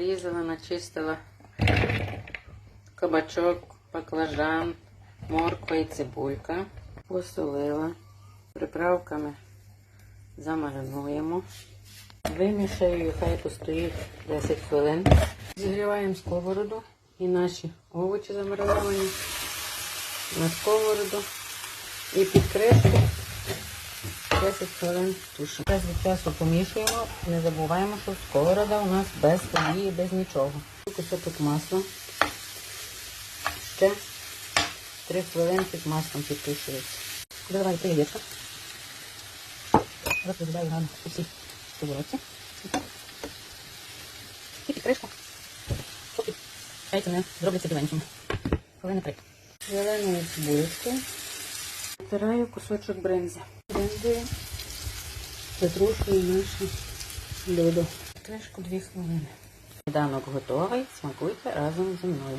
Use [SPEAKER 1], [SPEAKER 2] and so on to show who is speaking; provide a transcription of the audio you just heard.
[SPEAKER 1] нарізала, начистила кабачок, баклажан, морква і цибулька. Посолила. Приправками замаринуємо. Вимішаю хай постоїть 10 хвилин. Зігріваємо сковороду і наші овочі замариновані на сковороду. І під кришку 10 хвилин тушимо. Час від часу помішуємо. Не забуваємо, що сковорода у нас без олії, без нічого. Кусочок масла. Ще 3 хвилини під маслом підтушується. Доливаю три. Розповідаю рано усі сковородці. І під кришку. Поки яйця не зробляться біленькими. Хвилини три. Зеленою цибулечкою. Натираю кусочок бринзи. Бринзою притрушую наше блюдо. Кришку дві хвилини. Данок готовий. Смакуйте разом зі мною.